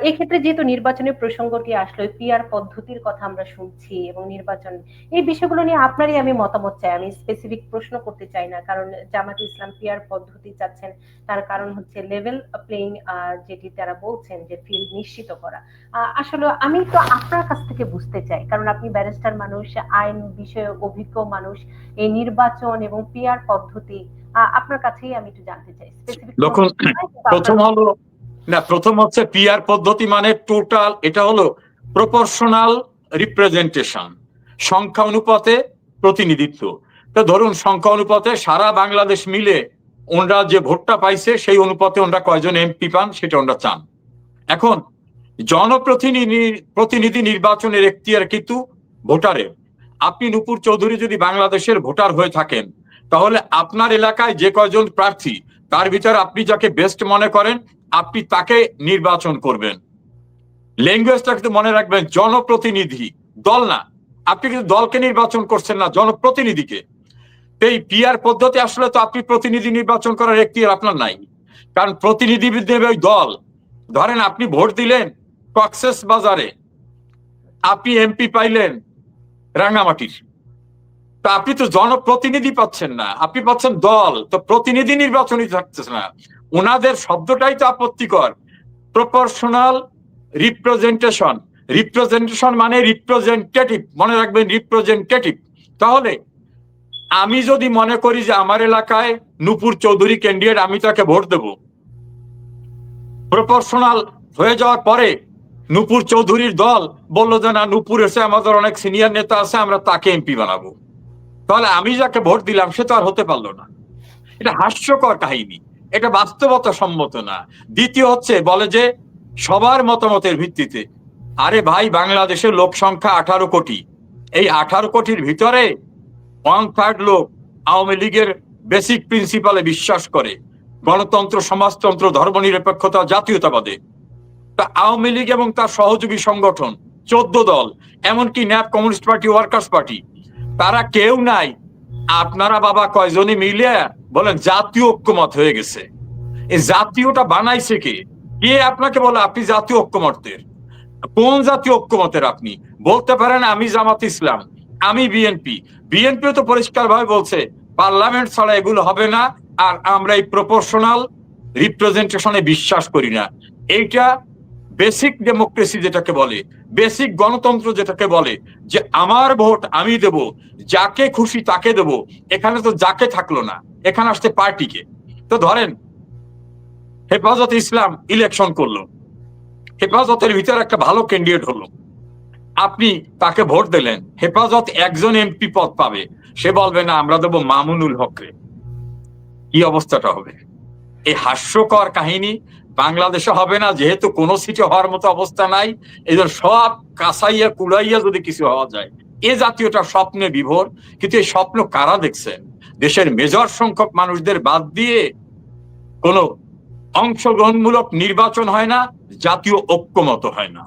এই ক্ষেত্রে যেহেতু নির্বাচনের প্রসঙ্গটি আসলো পিআর পদ্ধতির কথা আমরা শুনছি এবং নির্বাচন এই বিষয়গুলো নিয়ে আপনারই আমি মতামত চাই। আমি স্পেসিফিক প্রশ্ন করতে চাই না কারণ জামাত ইসলাম পিআর পদ্ধতি চাচ্ছেন তার কারণ হচ্ছে লেভেল প্লেইং যেটি তারা বলছেন যে ফিল্ড নিশ্চিত করা। আসলে আমি তো আপনার কাছ থেকে বুঝতে চাই কারণ আপনি ব্যারিস্টার মানুষ আইন বিষয়ে অভিজ্ঞ মানুষ এই নির্বাচন এবং পিআর পদ্ধতি আহ, আপনার কাছেই আমি একটু জানতে চাই। স্পেসিফিক প্রথম হলো না, প্রথম হচ্ছে পিআর পদ্ধতি মানে টোটাল এটা হলো প্রপোর্শনাল রিপ্রেজেন্টেশন সংখ্যা অনুপাতে প্রতিনিধিত্ব। তো ধরুন, সংখ্যা অনুপাতে সারা বাংলাদেশ মিলে ওনরা যে ভোটটা পাইছে, সেই অনুপাতে ওনরা কয়জন এমপি পান, সেটা ওনরা চান। এখন, জনপ্রতিনিধি, প্রতিনিধি নির্বাচনের এখতিয়ার কিন্তু ভোটারের। আপনি নুপুর চৌধুরী যদি বাংলাদেশের ভোটার হয়ে থাকেন, তাহলে আপনার এলাকায় যে কয়জন প্রার্থী, তার ভিতরে আপনি যাকে বেস্ট মনে করেন আপনি তাকে নির্বাচন করবেন। ল্যাঙ্গুয়েজটা কিন্তু মনে রাখবেন, জনপ্রতিনিধি, দল না। আপনি কিন্তু দলকে নির্বাচন করছেন না, জনপ্রতিনিধিকে। এই পিআর পদ্ধতি আসলে তো আপনি প্রতিনিধি নির্বাচন করার একটি আপনার নাই। কারণ প্রতিনিধি দেবে ওই দল। ধরেন আপনি ভোট দিলেন কক্সেস বাজারে, আপনি এমপি পাইলেন রাঙ্গামাটির তা আপনি তো জনপ্রতিনিধি পাচ্ছেন না। আপনি পাচ্ছেন দল। তো প্রতিনিধি নির্বাচনই থাকতেছে না। ওনাদের শব্দটাই তো আপত্তিকর। Proportional representation. রিপ্রেজেন্টেশন মানে রিপ্রেজেন্টেটিভ। মনে রাখবেন রিপ্রেজেন্টেটিভ। তাহলে আমি যদি মনে করি যে আমার এলাকায় নুপুর চৌধুরী ক্যান্ডিডেট, আমি তাকে ভোট দেব। প্রপোর্শনাল হয়ে যাওয়ার পরে নুপুর চৌধুরীর দল বলল যে, না, নুপুর এসে আমাদের অনেক সিনিয়র নেতা আছে, আমরা তাকে এমপি বানাবো। তাহলে আমি যাকে ভোট দিলাম, সে তো আর হতে পারল না। এটা হাস্যকর কাহিনী। এটা বাস্তবতা সম্মত না। দ্বিতীয় হচ্ছে, বলে যে সবার মতামতের ভিত্তিতে, আরে ভাই, বাংলাদেশের লোক সংখ্যা আঠারো কোটি। এই আঠারো কোটির ভিতরে ওয়ান থার্ড লোক আওয়ামী লীগের বেসিক প্রিন্সিপালে বিশ্বাস করে। গণতন্ত্র, সমাজতন্ত্র, ধর্মনিরপেক্ষতা, জাতীয়তাবাদে। তা আওয়ামী লীগ এবং তার সহযোগী সংগঠন, চোদ্দ দল, এমনকি NAP communist party, workers party তারা কেউ নাই। আপনারা বাবা কয়জনই মিলে বলেন জাতীয় ঐক্যমত হয়ে গেছে। এই জাতীয়টা বানাইছে কে? কে আপনাকে বলে আপনি জাতীয় ঐক্যমতের কোন জাতীয় ঐক্যমতের আপনি? বলতে পারেন আমি জামাত ইসলাম, আমি বিএনপি। বিএনপি তো পরিষ্কার ভাবে বলছে, পার্লামেন্ট ছাড়া এগুলো হবে না, আর আমরা এই প্রপোর্শনাল রিপ্রেজেন্টেশনে বিশ্বাস করি না। এইটা বেসিক ডেমোক্রেসি যেটাকে বলে বেসিক গণতন্ত্র যেটাকে বলে, যে আমার ভোট আমি দেব, যাকে খুশি তাকে দেব, এখানে তো যাকে থাকল না, এখানে আসতে পার্টিকে। তো ধরেন, হেফাজত ইসলাম ইলেকশন করল, হেফাজতের ভিতরে একটা ভালো ক্যান্ডিডেট হলো, আপনি তাকে ভোট দিলেন, হেফাজত একজন এমপি পদ পাবে, সে বলবে, না, আমরা দেবো মামুনুল হকরে। কি অবস্থাটা হবে? এই হাস্যকর কাহিনী বাংলাদেশে হবে না, যেহেতু কোনো সিটে হওয়ার মতো অবস্থা নাই জন্য সব কাসাইয়া কুড়াইয়া যদি কিছু হওয়া যায়, এ জাতীয়টা স্বপ্নে বিভোর, কিন্তু এই স্বপ্ন কারা দেখছেন? দেশের মেজর সংখ্যক মানুষদের বাদ দিয়ে কোনো অংশগ্রহণমূলক নির্বাচন হয় না, জাতীয় ঐক্যমত হয় না।